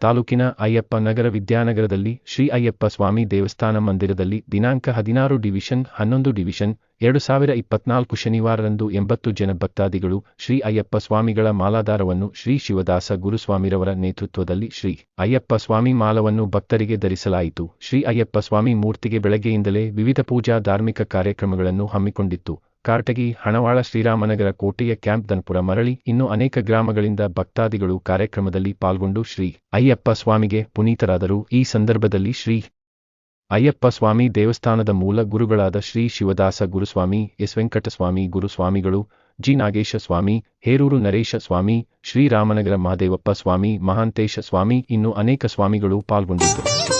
ತಾಲೂಕಿನ ಅಯ್ಯಪ್ಪ ನಗರ ವಿದ್ಯಾನಗರದಲ್ಲಿ ಶ್ರೀ ಅಯ್ಯಪ್ಪ ಸ್ವಾಮಿ ದೇವಸ್ಥಾನ ಮಂದಿರದಲ್ಲಿ ದಿನಾಂಕ ಹದಿನಾರು ಡಿವಿಷನ್ ಹನ್ನೊಂದು ಡಿವಿಷನ್ ಎರಡು ಸಾವಿರ ಇಪ್ಪತ್ನಾಲ್ಕು ಶನಿವಾರರಂದು ಎಂಬತ್ತು ಜನ ಭಕ್ತಾದಿಗಳು ಶ್ರೀ ಅಯ್ಯಪ್ಪ ಸ್ವಾಮಿಗಳ ಮಾಲಾಧಾರವನ್ನು ಶ್ರೀ ಶಿವದಾಸ ಗುರುಸ್ವಾಮಿರವರ ನೇತೃತ್ವದಲ್ಲಿ ಶ್ರೀ ಅಯ್ಯಪ್ಪ ಸ್ವಾಮಿ ಮಾಲವನ್ನು ಭಕ್ತರಿಗೆ ಧರಿಸಲಾಯಿತು. ಶ್ರೀ ಅಯ್ಯಪ್ಪ ಸ್ವಾಮಿ ಮೂರ್ತಿಗೆ ಬೆಳಗ್ಗೆಯಿಂದಲೇ ವಿವಿಧ ಪೂಜಾ ಧಾರ್ಮಿಕ ಕಾರ್ಯಕ್ರಮಗಳನ್ನು ಹಮ್ಮಿಕೊಂಡಿತ್ತು. ಕಾರಟಗಿ, ಹಣವಾಳ, ಶ್ರೀರಾಮನಗರ, ಕೋಟೆಯ ಕ್ಯಾಂಪ್ ದನ್ಪುರ ಮರಳಿ ಇನ್ನು ಅನೇಕ ಗ್ರಾಮಗಳಿಂದ ಭಕ್ತಾದಿಗಳು ಕಾರ್ಯಕ್ರಮದಲ್ಲಿ ಪಾಲ್ಗೊಂಡು ಶ್ರೀ ಅಯ್ಯಪ್ಪ ಸ್ವಾಮಿಗೆ ಪುನೀತರಾದರು. ಈ ಸಂದರ್ಭದಲ್ಲಿ ಶ್ರೀ ಅಯ್ಯಪ್ಪ ಸ್ವಾಮಿ ದೇವಸ್ಥಾನದ ಮೂಲ ಗುರುಗಳಾದ ಶ್ರೀ ಶಿವದಾಸ ಗುರುಸ್ವಾಮಿ, ಎಸ್ ವೆಂಕಟಸ್ವಾಮಿ ಗುರುಸ್ವಾಮಿಗಳು, ಜಿ ನಾಗೇಶ ಸ್ವಾಮಿ, ಹೇರೂರು ನರೇಶ ಸ್ವಾಮಿ ಶ್ರೀರಾಮನಗರ ಮಹದೇವಪ್ಪ ಸ್ವಾಮಿ, ಮಹಾಂತೇಶ ಸ್ವಾಮಿ ಇನ್ನು ಅನೇಕ ಸ್ವಾಮಿಗಳು ಪಾಲ್ಗೊಂಡಿದ್ದರು.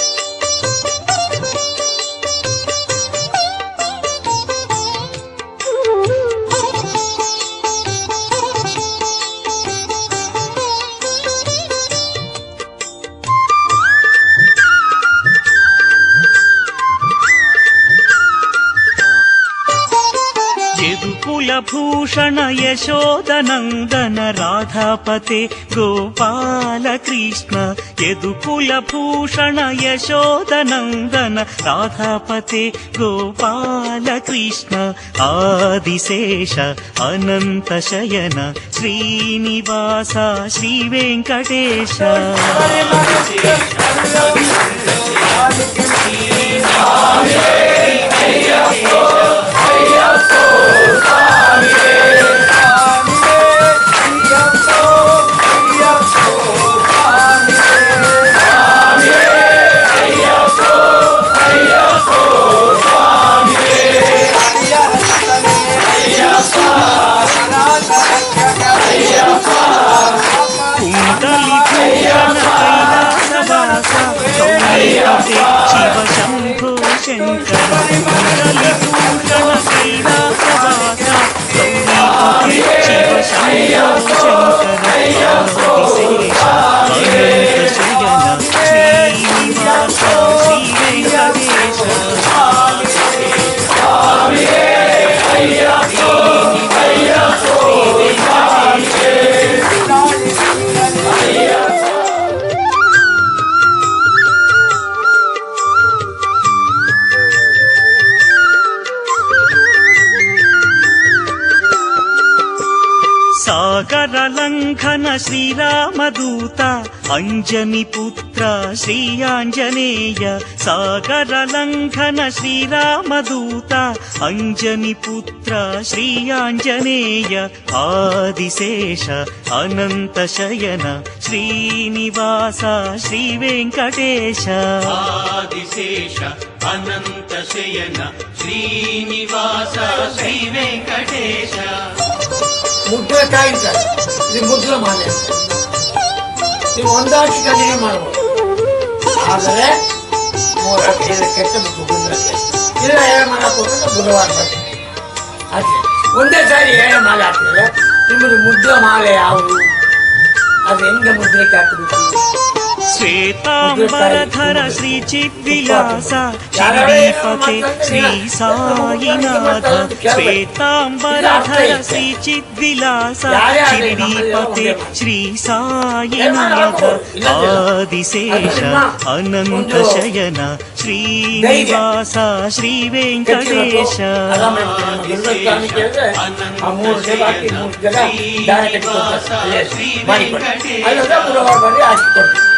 भूषण यशोदनन्दन राधापते गोपालकृष्ण यदुकुलभूषण यशोदनन्दन राधापते गोपालकृष्ण आदिशेष अनन्तशयन श्रीनिवास श्रीवेङ्कटेश घनशीरा श्रीरामदूता అంజని పుత్ర శ్రీ ఆంజనేయ సాగర లంఘన శ్రీరామదూత అంజని పుత్ర శ్రీ ఆంజనేయ ఆదిశేష అనంత శయన శ్రీనివాస శ్రీ వెంకటేశ ఆదిశేష అనంత శయన శ్రీనివాస శ్రీ వెంకటేశ ముద్ర కాయించాలి. ఇది ముద్ర మానేస్తారు ನೀವು ಒಂದಾಗಿ ಕಂಟಿನ್ಯೂ ಮಾಡಬಹುದು ಆದರೆ ಮೂರಕ್ಕೆ ಇದಕ್ಕೆ ಮತ್ತು ಗುಂಡ್ರಕ್ಕೆ ಇಲ್ಲ ಏಳು ಮಾಲೆ ಹಾಕೋದ್ರೆ ಬುಧವಾರ ಬರ್ತೀನಿ. ಅಷ್ಟೇ ಒಂದೇ ಸಾರಿ ಏಳು ಮಾಲೆ ಹಾಕಿದ್ರೆ ನಿಮ್ಮದು ಮುದ್ರ ಮಾಲೆ ಯಾವುದು? ಅದು ಹೆಂಗೆ ಮುದ್ರೆಗೆ ಹಾಕಬೇಕು श्वेताम्बरधर श्रीचिद्विलासा श्रीपते श्री श्वेताम्बरधर श्रीचिद्विलासा श्री साईनाथ आदिशेष अनंत शयन श्रीनिवास श्रीवेङ्कटेश श्रीवास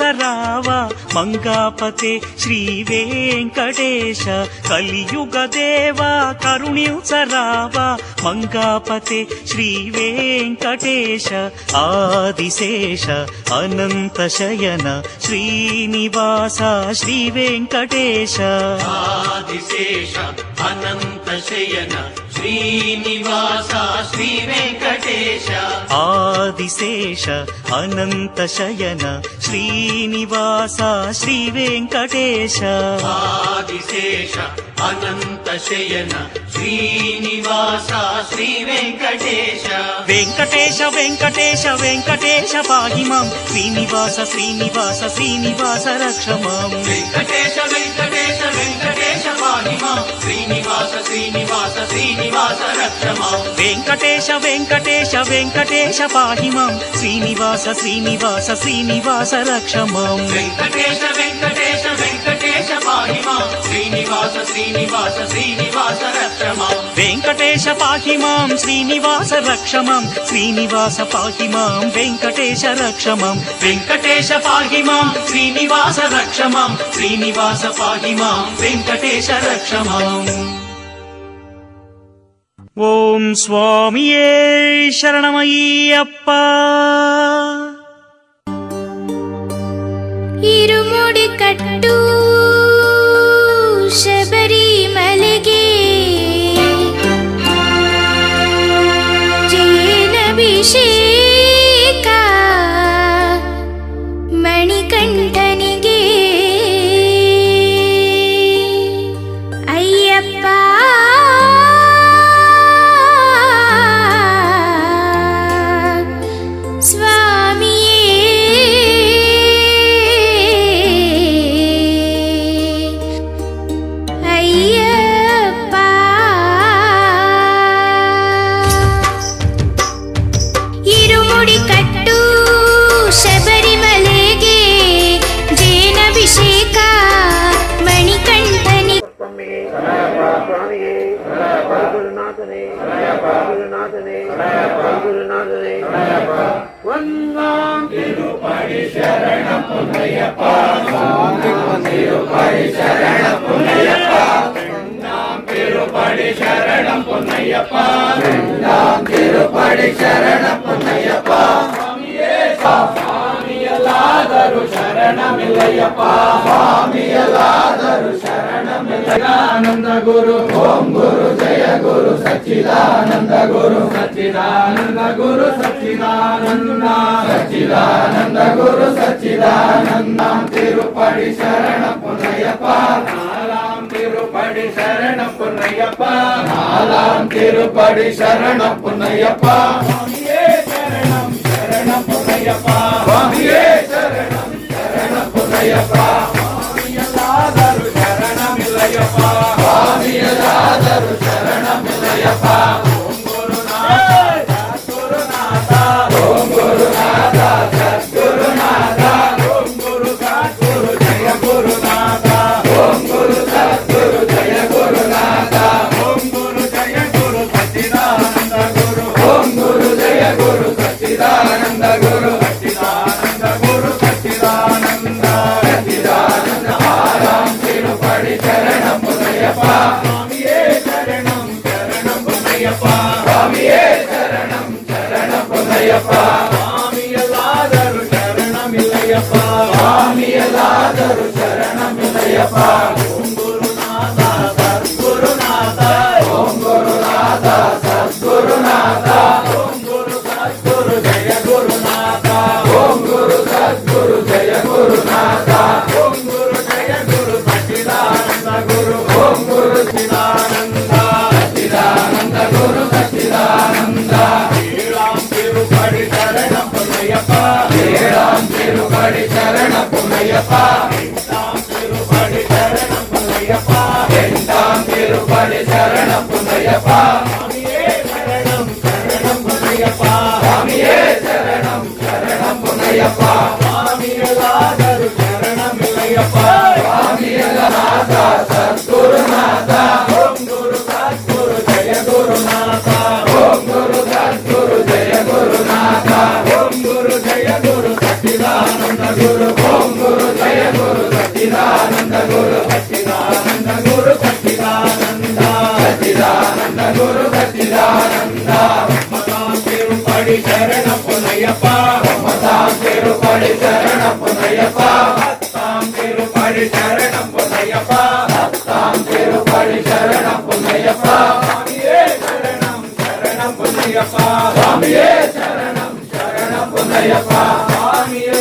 చేర్చరావా మంగాపతే శ్రీ వెంకటేశ కలియుగ దేవా కరుణ్యు కరుణించరావా మంగాపతే శ్రీ వెంకటేశ ఆదిశేష అనంత శయన శ్రీనివాస శ్రీ వెంకటేశ. ఆదిశేష అనంత శయన ಶ್ರೀನಿವಾಸ ಶ್ರೀ ವೆಂಕಟೇಶ ಆದಿಶೇಷ ಅನಂತ ಶಯನ ಶ್ರೀನಿವಾಸ ಶ್ರೀ ವೆಂಕಟೇಶ ಆದಿಶೇಷ ಅನಂತ ಶಯನ ಶ್ರೀನಿವಾಸ ಶ್ರೀ ವೆಂಕಟೇಶ ವೆಂಕಟೇಶ ವೆಂಕಟೇಶ ವೆಂಕಟೇಶ ಪಾಹಿ ಮಾಂ ಶ್ರೀನಿವಾಸ ಶ್ರೀನಿವಾಸ ಶ್ರೀನಿವಾಸ ರಕ್ಷ ಮಾಂ ವೆಂಕಟೇಶ ವೆಂಕಟೇಶ వెంకటేశ వెంకటేశ వెంకటేశ పాహిమాం. శ్రీనివాస శ్రీనివాస శ్రీనివాస రక్షమాం. వెంకటేశ వెంకటేశ వెంకటేశ పాహిమా శ్రీనివాస శ్రీనివాస శ్రీనివాస పాహిమాం శ్రీనివాస రక్షమం. శ్రీనివాస పాహిమాం వెంకటేశ రక్షమం. వెంకటేశ పాహిమాం శ్రీనివాస రక్షమం. శ్రీనివాస పాహిమాం వెంకటేశ రక్షమం. ఓం స్వామియే శరణమయ్యప్ప. గురు ఓం గురు జయ గురు సచ్చిదానంద గురు సచ్చిదానంద గురు సచ్చిదానంద సచ్చిదానంద గురు సచ్చిదానంద తిరుపడి శరణ పునయప నాలాం తిరుపడి శరణ పునయప నాలాం తిరుపడి శరణ పునయప స్వామియే శరణం శరణ పునయప స్వామియే శరణం శరణ పునయప స్వామియల్లాదరు శరణమిల్లయప్ప கண்ணியதாதரு சரணமில்லையப்பா இல்லையப்பா சுவாமி அல்லாதரு சரணம் இல்லையப்பா சுவாமி அல்லாதரு சரணம் இல்லையப்பா சரணம் புனையப்பா எட்டாம் சரணம் புனையப்பா சரணம் சரணம் புனையப்பா சாமியலாதரு சரணம் இல்லையப்பா புதையப்பா பத்தாம் திருப்படி சரணம் புதையப்பா சரணம் புதையப்பா சுவாமியே சரணம் சரணம் புதையப்பா சுவாமியே சரணம் சரணம் புதையப்பா சுவாமியே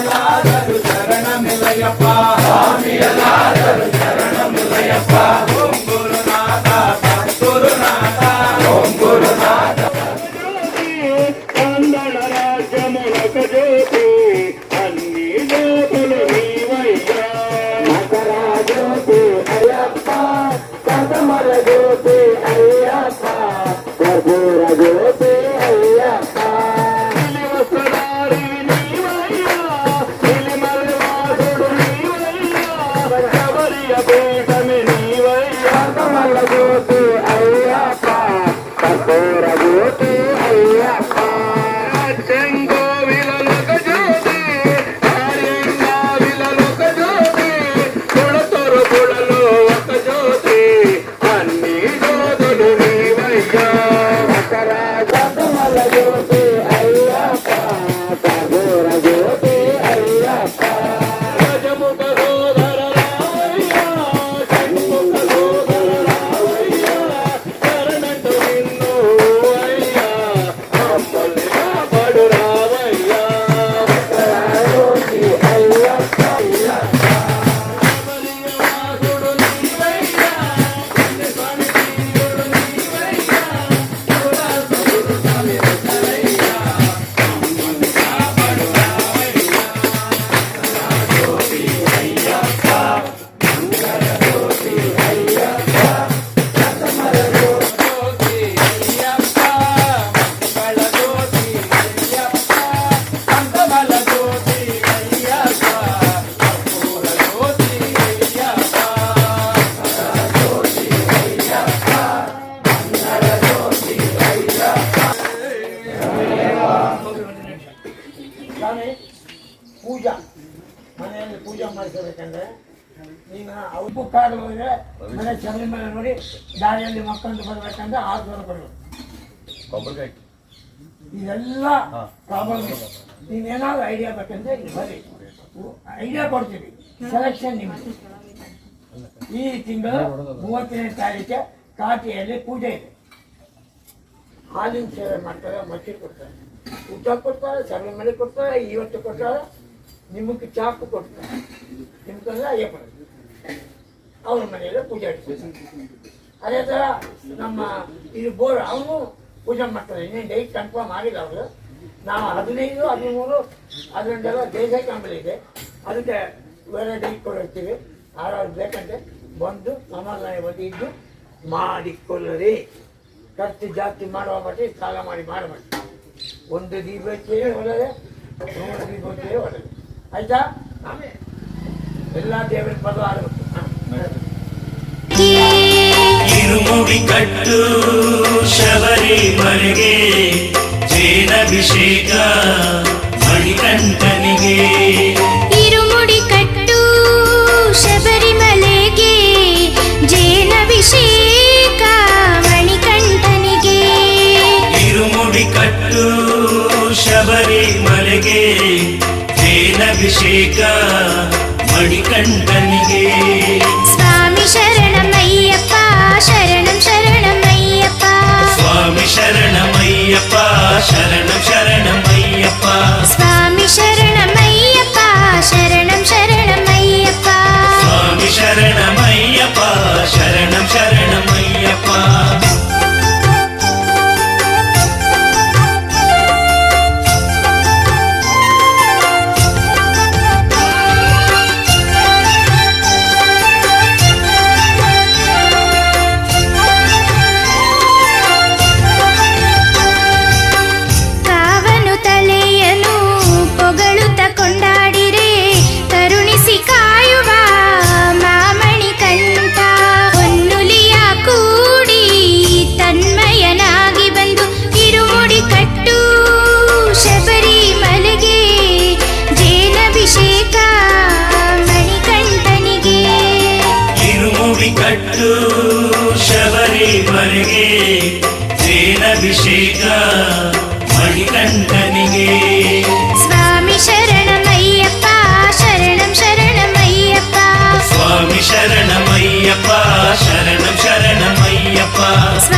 ಮನೆ ಶಬರಿಮಲೆ ನೋಡಿ ದಾರಿಯಲ್ಲಿ ಮಕ್ಕಳು ಬರ್ಬೇಕಂದ್ರೆ ಆರು ಸಾವಿರ ಕೊಡಬೇಕು ಇದೆಲ್ಲ ಪ್ರಾಬ್ಲಮ್ ಇದೆ ನೀವೇನಾದ್ರು ಐಡಿಯಾ ಬೇಕಂದ್ರೆ ಇಲ್ಲಿ ಬರ್ರಿ ಐಡಿಯಾ ಕೊಡ್ತೀವಿ ಸೆಲೆಕ್ಷನ್ ನಿಮಗೆ ಈ ತಿಂಗಳು ಮೂವತ್ತನೇ ತಾರೀಕೆ ಕಾಟಿಯಲ್ಲಿ ಪೂಜೆ ಇದೆ. ಹಾಲಿನ ಸೇವೆ ಮಾಡ್ತಾರೆ ಮಜ್ಜಿಗೆ ಕೊಡ್ತಾರೆ. ಊಟ ಕೊಡ್ತಾರೆ ಮನೆ ಕೊಡ್ತಾರೆ ಇವತ್ತು ಕೊಡ್ತಾರೆ. ನಿಮಗೆ ಚಾಕು ಕೊಡ್ತಾರೆ. ನಿಮ್ಗೆಲ್ಲ ಅಯ್ಯಪ್ಪ. ಅವ್ರ ಮನೆಯಲ್ಲೇ ಪೂಜೆ ಅದೇ ಥರ ನಮ್ಮ ಇದು ಬೋರ್ ಅವನು ಪೂಜೆ ಮಾಡ್ತಾರೆ. ಇನ್ನೇನು ಡೈಟ್ ಕನ್ಫರ್ಮ್ ಆಗಿಲ್ಲ ಅವರು. ನಾವು ಹದಿನೈದು, ಹದಿಮೂರು ಅದರಿಂದೆಲ್ಲ ದೇಶ ಕ್ಯಾಂಬಲ್ ಇದೆ. ಅದಕ್ಕೆ ಬೇರೆ ಡೈಟ್ ಕೊಡಿರ್ತೀವಿ ಯಾರಾದ್ರು ಬೇಕಂತೆ ಬಂದು ಸಮಾಧಾನ ಬಂದು ಇದ್ದು ಮಾಡಿಕೊಳ್ಳರಿ. ಖರ್ಚು ಜಾಸ್ತಿ ಮಾಡುವ ಮಟ್ಟ ಸಾಲ ಮಾಡಿ ಮಾಡಬೇಡಿ ಒಂದು ದೀಪಕ್ಕೆ ಒಳ್ಳೆಯದೇ ನೂರು ದೀಪಕ್ಕೆ ಒಳ್ಳೆಯದು ಆಯ್ತಾ? ಎಲ್ಲ ದೇವರ ಪದ ಶಬರಿ ಕಟ್ಟು ಶಬರಿಮಲೆಗೆ ಜೇನಭಿಷೇಕ ಮಣಿಕಂಠನಿಗೆ. ಇರುಮುಡಿ ಕಟ್ಟು ಶಬರಿಮಲೆಗೆ ಜೇನಭಿಷೇಕ ಮಣಿಕಂಠನಿಗೆ. ಇರುಮುಡಿ ಕಟ್ಟು ಶಬರಿಮಲೆಗೆ ಜೇನಭಿಷೇಕ ಮಣಿಕಂಠನಿಗೆ. ಜೇನಭಿಷೇಕ ಮಣಿಕಂಠನಿಗೆ ಸ್ವಾಮಿ ಶರಣಮಯ್ಯಪ್ಪ ಶರಣಂ ಶರಣಮಯ್ಯಪ್ಪ ಸ್ವಾಮಿ ಶರಣಮಯ್ಯಪ್ಪ ಶರಣಂ ಶರಣಮಯ್ಯಪ್ಪ ಸ್ವಾಮಿ ಶರಣಮಯ್ಯಪ್ಪ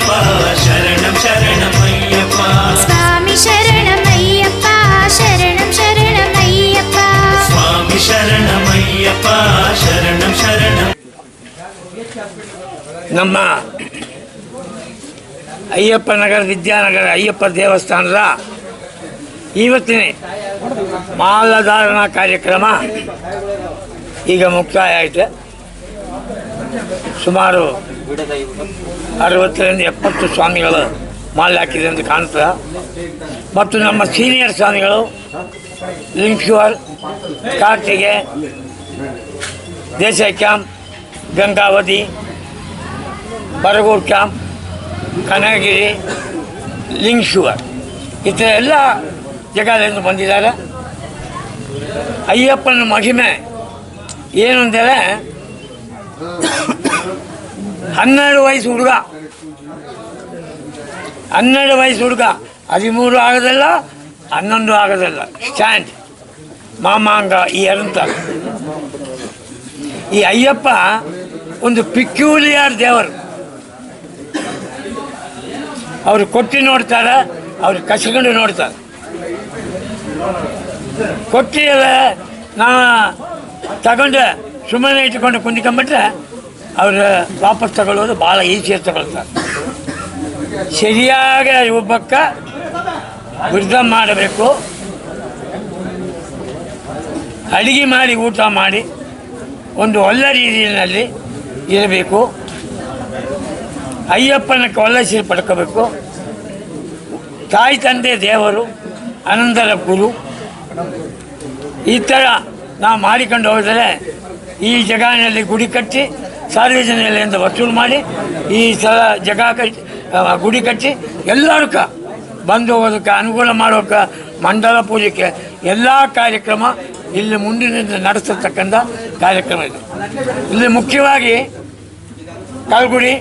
ಶರಣಮಯ್ಯಪ್ಪ ಶರಣಂ ಶರಣಮಯ್ಯಪ್ಪ ಸ್ವಾಮಿ ಶರಣಮಯ್ಯಪ್ಪ ಶರಣಂ ಅಯ್ಯಪ್ಪ. ಸ್ವಾಮಿ ಶರಣಮಯ್ಯಪ್ಪ ಶರಣಂ ಶರಣಂ. ನಮ್ಮ ಅಯ್ಯಪ್ಪ ನಗರ ವಿದ್ಯಾನಗರ ಅಯ್ಯಪ್ಪ ದೇವಸ್ಥಾನದ ಇವತ್ತಿನ ಮಾಲಧಾರಣಾ ಕಾರ್ಯಕ್ರಮ ಈಗ ಮುಕ್ತಾಯ ಆಯಿತು. ಸುಮಾರು ಅರವತ್ತರಿಂದ ಎಪ್ಪತ್ತು ಸ್ವಾಮಿಗಳು ಮಾಲೆ ಹಾಕಿದೆ ಅಂತ ಕಾಣ್ತದೆ. ಮತ್ತು ನಮ್ಮ ಸೀನಿಯರ್ ಸ್ವಾಮಿಗಳು ಲಿಂಗೇಶ್ವರ್ ಕಾರ್ತಿಗೆ, ದೇಸಾಯಿ ಕ್ಯಾಂಪ್, ಗಂಗಾವತಿ, ಬರಗೂರು ಕ್ಯಾಂಪ್ ಕನಗಿರಿ ಲಿಂಗೇಶ್ವರ್ ಈ ಥರ ಎಲ್ಲ ಜಗದಿಂದ ಬಂದಿದ್ದಾರೆ. ಅಯ್ಯಪ್ಪನ ಮಹಿಮೆ ಏನು ಅಂದರೆ ಹನ್ನೆರಡು ವಯಸ್ಸು ಹುಡುಗ ಹನ್ನೆರಡು ವಯಸ್ಸು ಹುಡುಗ ಹದಿಮೂರು ಆಗೋದಿಲ್ಲ ಹನ್ನೊಂದು ಆಗೋದಿಲ್ಲ ಸ್ಟ್ಯಾಂಡ್ ಮಾಮಾಂಗ ಈ ಅರಂತ ಈ ಅಯ್ಯಪ್ಪ ಒಂದು ಪಿಕ್ಯೂಲಿಯರ್ ದೇವರು ಅವರು ಕೊಟ್ಟು ನೋಡ್ತಾರೆ ಅವ್ರು ಕಸ್ಕೊಂಡು ನೋಡ್ತಾರೆ ಕೊಟ್ಟಿಯಲ್ಲ ನಾ ತಗೊಂಡು ಸುಮ್ಮನೆ ಇಟ್ಕೊಂಡು ಕುಂದಿಕೊಂಬಿಟ್ರೆ ಅವರು ವಾಪಸ್ ತಗೊಳ್ಳೋದು ಭಾಳ ಈಸಿಯಾಗಿ ತಗೊಳ್ತಾರೆ ಸರಿಯಾಗಿ ಒಬ್ಬಕ್ಕ ವೃದ್ಧ ಮಾಡಬೇಕು. ಅಡುಗೆ ಮಾಡಿ ಊಟ ಮಾಡಿ ಒಂದು ಒಳ್ಳೆ ರೀತಿಯಲ್ಲಿ ಇರಬೇಕು. ಅಯ್ಯಪ್ಪನ ಕೊಲಸಿ ಪಡ್ಕೋಬೇಕು. ತಾಯಿ, ತಂದೆ, ದೇವರು, ಅನಂತರ ಗುರು. ಈ ಥರ ನಾವು ಮಾಡಿಕೊಂಡು ಹೋದರೆ ಈ ಜಗಾನಲ್ಲಿ ಗುಡಿ ಕಟ್ಟಿ ಸಾರ್ವಜನಿಕರಿಂದ ವಸೂಲು ಮಾಡಿ ಈ ಸಲ ಜಗ ಕಟ್ಟಿ ಗುಡಿ ಕಟ್ಟಿ ಎಲ್ಲರಕ್ಕ ಬಂದು ಹೋಗೋದಕ್ಕೆ ಅನುಕೂಲ ಮಾಡೋಕ್ಕೆ ಮಂಡಲ ಪೂಜೆಗೆ ಎಲ್ಲ ಕಾರ್ಯಕ್ರಮ ಇಲ್ಲಿ ಮುಂದಿನಿಂದ ನಡೆಸತಕ್ಕಂಥ ಕಾರ್ಯಕ್ರಮ ಇದೆ. ಇಲ್ಲಿ ಮುಖ್ಯವಾಗಿ ಕಲ್ಗುಡಿ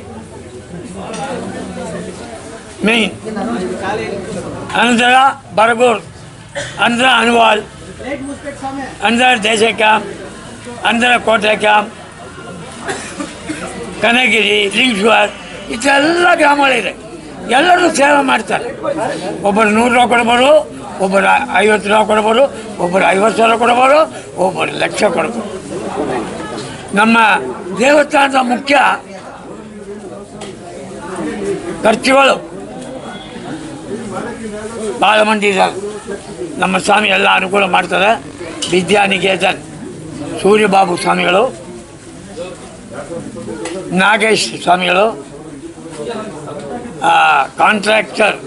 ಮೇನ್ ಅಂದ್ರ ಬರಗೂರ್, ಅಂದ್ರ ಅನ್ವಾಲ್, ಅಂದ್ರ ದೇಶ ಕ್ಯಾಂಪ್ ಅಂದ್ರ ಕೋಟೆ ಕ್ಯಾಂಪ್ ಕನಗಿರಿ, ಲಿಂಗ್ವಾರ್, ಇದೆಲ್ಲ ಗ್ರಾಮಗಳಿದೆ. ಎಲ್ಲರೂ ಸೇವೆ ಮಾಡ್ತಾರೆ. ಒಬ್ಬರು ನೂರು ರೂಪಾಯಿ ಕೊಡ್ಬೋದು, ಒಬ್ಬರು ಐವತ್ತು ರೂಪಾಯಿ ಕೊಡ್ಬೋದು, ಒಬ್ಬರು ಐವತ್ತು ಸಾವಿರ ಕೊಡ್ಬೋದು, ಒಬ್ಬರು ಲಕ್ಷ ಕೊಡ್ಬೋದು. ನಮ್ಮ ದೇವಸ್ಥಾನದ ಮುಖ್ಯ ಖರ್ಚುಗಳು. ಭಾಳ ಮಂದಿ ಇದ್ದಾರೆ. ನಮ್ಮ ಸ್ವಾಮಿ ಎಲ್ಲ ಅನುಕೂಲ ಮಾಡ್ತಾರೆ. ವಿದ್ಯಾನಿಕೇತನ್, ಸೂರ್ಯಬಾಬು ಸ್ವಾಮಿಗಳು. ನಾಗೇಶ್ ಸ್ವಾಮಿಗಳು ಕಾಂಟ್ರಾಕ್ಟರ್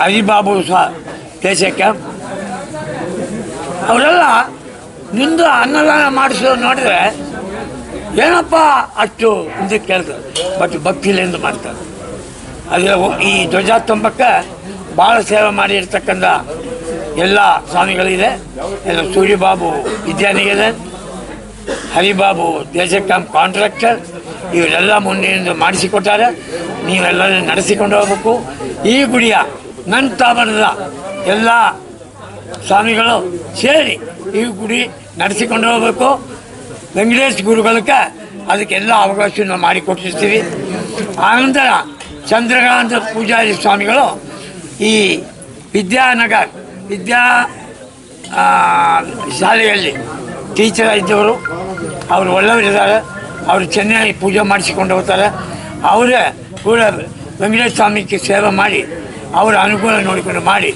ಹರಿಬಾಬು ಸ್ವ, ದೇಶಕ್ಕೆ. ಅವರೆಲ್ಲ ನಿಂದು ಅನ್ನದಾನ ಮಾಡಿಸೋದು ನೋಡಿದ್ರೆ ಏನಪ್ಪ ಅಷ್ಟು ಇದು ಕೇಳ್ತಾರೆ ಬಟ್ ಭಕ್ತಿಲಿಂದ ಮಾಡ್ತಾರೆ. ಅದೇ ಈ ಧ್ವಜಾಸ್ತಂಭಕ್ಕೆ ಭಾಳ ಸೇವೆ ಮಾಡಿರ್ತಕ್ಕಂಥ ಎಲ್ಲ ಸ್ವಾಮಿಗಳಿದೆ. ಎಲ್ಲ ಸೂರ್ಯಬಾಬು ವಿದ್ಯಾನಿಕೇತನ್ ಹರಿಬಾಬು ದೇಶಕ್ಕಾಮ್ ಕಾಂಟ್ರಾಕ್ಟರ್, ಇವರೆಲ್ಲ ಮುಂದಿನಿಂದ ಮಾಡಿಸಿಕೊಟ್ಟಾರೆ. ನೀವೆಲ್ಲ ನಡೆಸಿಕೊಂಡು ಹೋಗ್ಬೇಕು. ಈ ಗುಡಿಯ ನನ್ನ ತಾಮರದ ಎಲ್ಲ ಸ್ವಾಮಿಗಳು ಸೇರಿ ಈ ಗುಡಿ ನಡೆಸಿಕೊಂಡು ಹೋಗ್ಬೇಕು. ವೆಂಕಟೇಶ್ ಗುರುಗಳಿಗೆ ಅದಕ್ಕೆಲ್ಲ ಅವಕಾಶವನ್ನು ಮಾಡಿಕೊಟ್ಟಿರ್ತೀವಿ ಆನಂತರ ಚಂದ್ರಕಾಂತ ಪೂಜಾರಿ ಸ್ವಾಮಿಗಳು ಈ ವಿದ್ಯಾನಗರ್ ವಿದ್ಯಾ ಶಾಲೆಯಲ್ಲಿ ಟೀಚರ್ ಇದ್ದವರು ಅವರು ಒಳ್ಳೆಯವರಿದ್ದಾರೆ. ಅವರು ಚೆನ್ನಾಗಿ ಪೂಜೆ ಮಾಡಿಸಿಕೊಂಡು ಹೋಗ್ತಾರೆ. ಅವರೇ ಕೂಡ ವೆಂಕಟೇಶ ಸ್ವಾಮಿಗೆ ಸೇವೆ ಮಾಡಿ, ಅವರ ಅನುಕೂಲ ನೋಡಿಕೊಂಡು ಮಾಡಿ,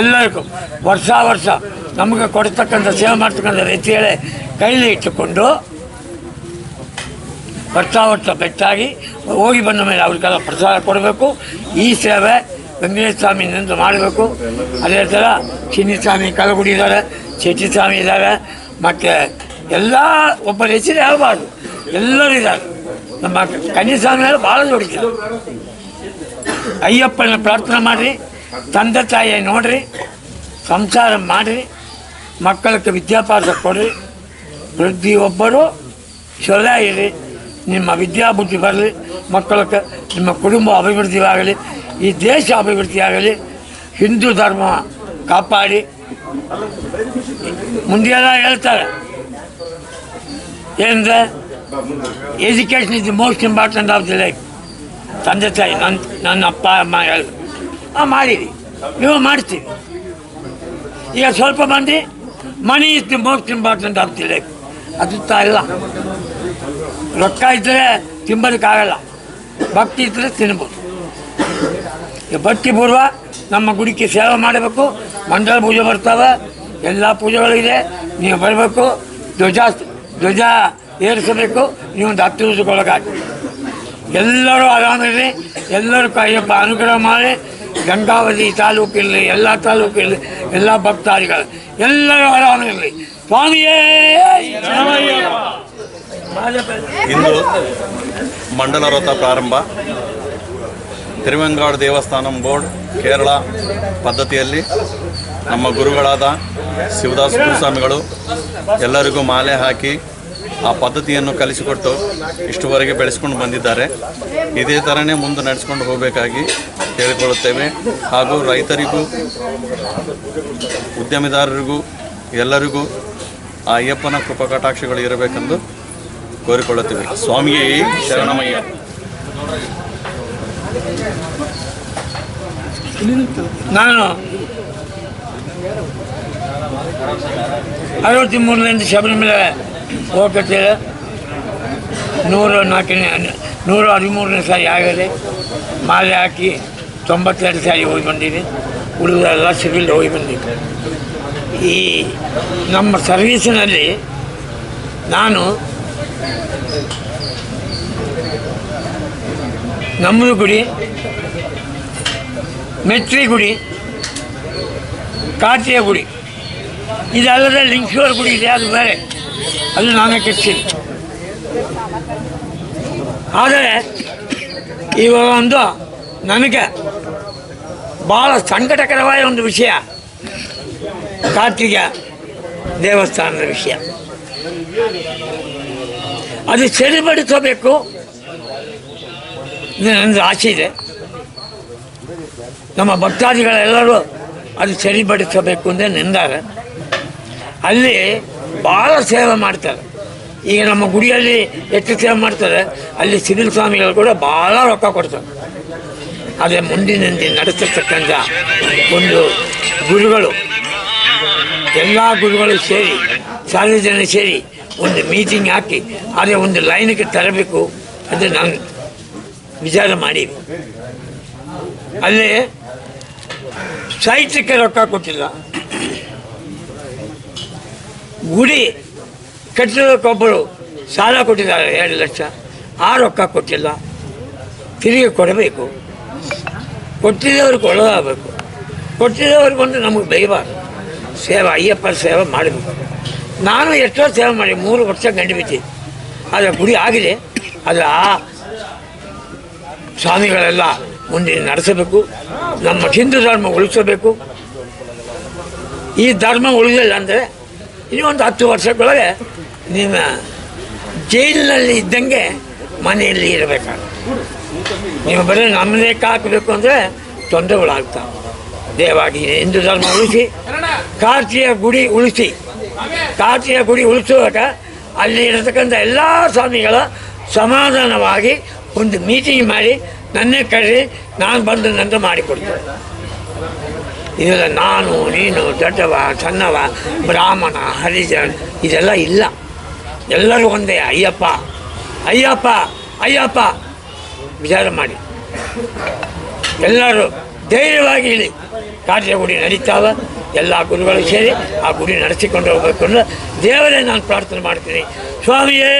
ಎಲ್ಲರಿಗೂ ವರ್ಷ ವರ್ಷ ನಮಗೆ ಕೊಡ್ತಕ್ಕಂಥ ಸೇವೆ ಮಾಡ್ತಕ್ಕಂಥ ವ್ಯಕ್ತಿಗಳೇ ಕೈಲಿ ಇಟ್ಟುಕೊಂಡು ವರ್ಷ ವರ್ಷ ಬೆಟ್ಟಾಗಿ ಹೋಗಿ ಬಂದ ಮೇಲೆ ಅವ್ರಿಗೆಲ್ಲ ಪ್ರಸಾದ ಕೊಡಬೇಕು. ಈ ಸೇವೆ ವೆಂಕಟೇಶ ಸ್ವಾಮಿನಿಂದ ಮಾಡಬೇಕು. ಅದೇ ಥರ ಚಿನ್ನಿ ಸ್ವಾಮಿ ಕಲಗುಡಿ ಇದ್ದಾರೆ ಸ್ವಾಮಿ ಇದ್ದಾರೆ ಮತ್ತು ಎಲ್ಲ ಒಬ್ಬರ ಹೆಸರು ಹೇಳಬಾರ್ದು ಎಲ್ಲರೂ ಇದ್ದಾರೆ. ನಮ್ಮ ಕನ್ನಿಸ್ವಾಮಿ ಮೇಲೆ ಭಾಳ ನೋಡಿದ್ದಾರೆ ಅಯ್ಯಪ್ಪನ ಪ್ರಾರ್ಥನೆ ಮಾಡಿರಿ, ತಂದೆ ತಾಯಿಯ ನೋಡ್ರಿ, ಸಂಸಾರ ಮಾಡಿರಿ, ಮಕ್ಕಳಿಗೆ ವಿದ್ಯಾಭ್ಯಾಸ ಕೊಡ್ರಿ. ಪ್ರತಿಯೊಬ್ಬರು ಒಬ್ಬರು ಇರಿ ನಿಮ್ಮ ವಿದ್ಯಾಬುದ್ಧಿ ಬರಲಿ, ಮಕ್ಕಳಿಗೆ ನಿಮ್ಮ ಕುಟುಂಬ ಅಭಿವೃದ್ಧಿಯಾಗಲಿ ಈ ದೇಶ ಅಭಿವೃದ್ಧಿಯಾಗಲಿ, ಹಿಂದೂ ಧರ್ಮ ಕಾಪಾಡಿ ಮುಂದೆಲ್ಲ ಹೇಳ್ತಾರೆ. ಏನಂದ್ರೆ education is the most important of the life ತಂದೆ ತಾಯಿ ನನ್ನ ನನ್ನ ಅಪ್ಪ, ಅಮ್ಮ ಹೇಳಿದ್ರು ಹಾಂ ಮಾಡಿರಿ. ನೀವು ಮಾಡ್ತೀವಿ ಈಗ ಸ್ವಲ್ಪ ಮಂದಿ money is the most important of the life ಅದು ಇಲ್ಲ ರೊಕ್ಕ ಇದ್ದರೆ ತಿಂಬೋದಕ್ಕಾಗಲ್ಲ ಭಕ್ತಿ ಇದ್ದರೆ ತಿನ್ಬೋದು. ಈಗ ಭಕ್ತಿ ಪೂರ್ವ ನಮ್ಮ ಗುಡಿಕೆ ಸೇವೆ ಮಾಡಬೇಕು. ಮಂಡಲ ಪೂಜೆ ಬರ್ತಾವೆ. ಎಲ್ಲ ಪೂಜೆಗಳಿದೆ ನೀವು ಬರಬೇಕು. ಧ್ವಜ ಧ್ವಜ ಏರಿಸಬೇಕು. ನೀವು ಹತ್ತು ದಿವಸಕ್ಕೊಳಗಾಗಿ ಎಲ್ಲರೂ ಆರಾಮಿರಲಿ ಎಲ್ಲರೂ ಕಾಯಪ್ಪ ಅನುಗ್ರಹ ಮಾಡಿ. ಗಂಗಾವತಿ ತಾಲೂಕಿರಲಿ ಎಲ್ಲ ತಾಲೂಕಿರಲಿ ಎಲ್ಲ ಭಕ್ತಾದಿಗಳು ಎಲ್ಲರೂ ಆರಾಮಿರಲಿ ಸ್ವಾಮಿಯೇ! ಇಂದು ಮಂಡಲ ವ್ರತ ಪ್ರಾರಂಭ. ತಿರುವೆಂಗಾಡು ದೇವಸ್ಥಾನಂ ಬೋರ್ಡ್, ಕೇರಳ ಪದ್ಧತಿಯಲ್ಲಿ ನಮ್ಮ ಗುರುಗಳಾದ ಶಿವದಾಸ್ ಗುರುಸ್ವಾಮಿಗಳು ಎಲ್ಲರಿಗೂ ಮಾಲೆ ಹಾಕಿ ಆ ಪದ್ಧತಿಯನ್ನು ಕಲಿಸಿಕೊಟ್ಟು ಇಷ್ಟುವರೆಗೆ ಬೆಳೆಸ್ಕೊಂಡು ಬಂದಿದ್ದಾರೆ. ಇದೇ ಥರನೇ ಮುಂದೆ ನಡೆಸ್ಕೊಂಡು ಹೋಗಬೇಕಾಗಿ ಕೇಳಿಕೊಳ್ಳುತ್ತೇವೆ. ಹಾಗೂ ರೈತರಿಗೂ, ಉದ್ಯಮಿದಾರರಿಗೂ, ಎಲ್ಲರಿಗೂ ಆ ಅಯ್ಯಪ್ಪನ ಕೃಪಕಟಾಕ್ಷಗಳು ಇರಬೇಕೆಂದು ಕೋರಿಕೊಳ್ಳುತ್ತೇವೆ. ಸ್ವಾಮಿಯೇ, ಶರಣಮಯ್ಯ. ನಾನು. ಅರವತ್ತಿ ಮೂರರಿಂದ ಶಬರಿಮಲೆ ಹೋಗಕ್ಕೆ ನೂರ ನಾಲ್ಕನೇ, ನೂರ ಹದಿಮೂರನೇ ಸಾರಿ ಆಗಿದೆ ಮಾಲೆ ಹಾಕಿ ತೊಂಬತ್ತೆರಡು ಸಾರಿ ಹೋಗಿ ಬಂದಿದೆ. ಉಳಿದ ಎಲ್ಲ ಸಿವಿಲ್ ಹೋಗಿ ಬಂದಿದ್ದೆ ಈ ನಮ್ಮ ಸರ್ವೀಸಿನಲ್ಲಿ ನಾನು ನಮ್ಮದು ಗುಡಿ ಮೆಟ್ರಿ ಗುಡಿ ಕಾಟಿಯ ಗುಡಿ ಇದಲ್ಲದೆ ಲಿಂಗೇಶ್ವರ ಗುಡಿ ಇದೆ ಅದು ಬೇರೆ ಅದು ನಾನೇ ಕೆತ್ತಿಸಿದೆ ಆದರೆ ಇವಾಗ ಒಂದು ನನಗೆ ಭಾಳ ಸಂಕಟಕರವಾದ ಒಂದು ವಿಷಯ ಕಾರ್ತಿಕ ದೇವಸ್ಥಾನದ ವಿಷಯ ಅದು ಸರಿಪಡಿಸಬೇಕು ಇದು ನನ್ನ ಆಸೆ ಇದೆ. ನಮ್ಮ ಭಕ್ತಾದಿಗಳೆಲ್ಲರೂ ಅದು ಸರಿಪಡಿಸಬೇಕು ಅಂದರೆ ನೆಂದಾಗ, ಅಲ್ಲಿ ಭಾಳ ಸೇವೆ ಮಾಡ್ತಾರೆ. ಈಗ ನಮ್ಮ ಗುಡಿಯಲ್ಲಿ ಎಷ್ಟು ಸೇವೆ ಮಾಡ್ತಾರೆ, ಅಲ್ಲಿ ಸಿವಿಲ್ ಸ್ವಾಮಿಗಳು ಕೂಡ ಭಾಳ ರೊಕ್ಕ ಕೊಡ್ತಾರೆ. ಅದೇ ಮುಂದಿನ ನಡೆಸತಕ್ಕಂಥ ಒಂದು ಗುರುಗಳು, ಎಲ್ಲ ಗುರುಗಳು ಸೇರಿ ಸಾರ್ವಜನಿಕ ಜನ ಸೇರಿ ಒಂದು ಮೀಟಿಂಗ್ ಹಾಕಿ ಅದೇ ಒಂದು ಲೈನಿಗೆ ತರಬೇಕು ಅದು ನಾನು ವಿಚಾರ ಮಾಡಿ. ಅಲ್ಲಿ ಸಾಹಿತ್ಯಕ್ಕೆ ರೊಕ್ಕ ಕೊಟ್ಟಿಲ್ಲ. ಗುಡಿ ಕಟ್ಟಡಕ್ಕೊಬ್ಬರು ಸಾಲ ಕೊಟ್ಟಿದ್ದಾರೆ ಎರಡು ಲಕ್ಷ. ಆ ರೊಕ್ಕ ಕೊಟ್ಟಿಲ್ಲ. ತಿರುಗಿ ಕೊಡಬೇಕು. ಕೊಟ್ಟಿದ್ದವ್ರಿಗೆ ಕೊಡೋದಾಗಬೇಕು ಕೊಟ್ಟಿದ್ದವ್ರು ಬಂದು ನಮಗೆ ಬೈಬಾರ್ದು. ಸೇವೆ, ಅಯ್ಯಪ್ಪ ಸೇವೆ ಮಾಡಬೇಕು. ನಾನು ಎಷ್ಟೋ ಸೇವೆ ಮಾಡಿ ಮೂರು ವರ್ಷ ಗಂಡು ಬಿಟ್ಟಿದ್ದೆ ಆದರೆ ಗುಡಿ ಆಗಿದೆ. ಆದರೆ ಆ ಸ್ವಾಮಿಗಳೆಲ್ಲ ಮುಂದೆ ನಡೆಸಬೇಕು, ನಮ್ಮ ಹಿಂದೂ ಧರ್ಮ ಉಳಿಸಬೇಕು. ಈ ಧರ್ಮ ಉಳಿದಿಲ್ಲ ಅಂದರೆ ಇನ್ನೊಂದು ಹತ್ತು ವರ್ಷಗಳೊಳಗೆ ನಿಮ್ಮ ಜೈಲಿನಲ್ಲಿ ಇದ್ದಂಗೆ ಮನೆಯಲ್ಲಿ ಇರಬೇಕಾಗುತ್ತೆ. ನೀವು ಬರೀ ನಮ್ಮದೇ ಹಾಕಬೇಕು ಅಂದರೆ ತೊಂದರೆಗಳಾಗ್ತಾವೆ. ದೇವಾಗಿ ಹಿಂದೂ ಧರ್ಮ ಉಳಿಸಿ, ಕಾರ್ತಿಯ ಗುಡಿ ಉಳಿಸಿ. ಕಾರ್ತಿಯ ಗುಡಿ ಉಳಿಸುವಾಗ ಅಲ್ಲಿ ಇರತಕ್ಕಂಥ ಎಲ್ಲ ಸ್ವಾಮಿಗಳ ಸಮಾಧಾನವಾಗಿ ಒಂದು ಮೀಟಿಂಗ್ ಮಾಡಿ ನನ್ನೇ ಕರೆಸಿ, ನಾನು ಬಂದು ನಂತರ ಮಾಡಿಕೊಡ್ತೇನೆ ಇದೆಲ್ಲ ನಾನು, ನೀನು, ದೊಡ್ಡವ, ಸಣ್ಣವ, ಬ್ರಾಹ್ಮಣ, ಹರಿಜನ್, ಇದೆಲ್ಲ ಇಲ್ಲ. ಎಲ್ಲರೂ ಒಂದೇ, ಅಯ್ಯಪ್ಪ. ಅಯ್ಯಪ್ಪ ಅಯ್ಯಪ್ಪ. ವಿಚಾರ ಮಾಡಿ. ಎಲ್ಲರೂ ಧೈರ್ಯವಾಗಿ ಇಳಿ. ಕಾರ್ಯ ಗುಡಿ ನಡೀತಾವ, ಎಲ್ಲ ಗುರುಗಳು ಸೇರಿ ಆ ಗುಡಿ ನಡೆಸಿಕೊಂಡು ಹೋಗ್ಬೇಕು ದೇವರೇ ನಾನು ಪ್ರಾರ್ಥನೆ ಮಾಡ್ತೀನಿ. ಸ್ವಾಮಿಯೇ!